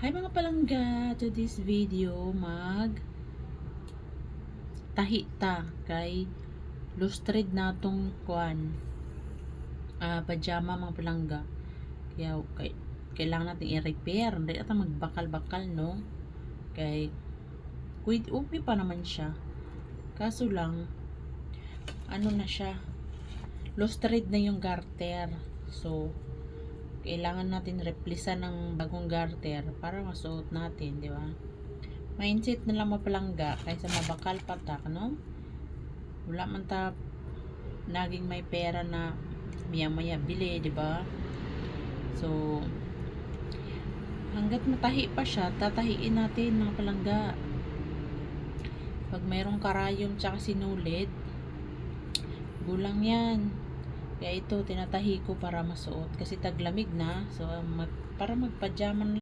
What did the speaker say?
Hi mga palangga, to this video mag tahi ta kay lustred natong kuan ah pajama mga palangga. Kaya kay, kailangan natin i-repair, hindi ata magbakal-bakal no. Kay wait, okay pa naman siya. Kaso lang ano na siya lustred na yung garter. So kailangan natin replisan ng bagong garter para masuot natin, di ba? Mindset na lang mapalangga kaysa mabakal patak, no? Wala man ta naging may pera na maya-maya bili, di ba? So, hanggat matahi pa siya, tatahiin natin mga palangga. Pag mayroong karayom tsaka sinulid, gulang yan. Kaya ito, tinatahi ko para masuot. Kasi taglamig na. So, mag, para magpajama na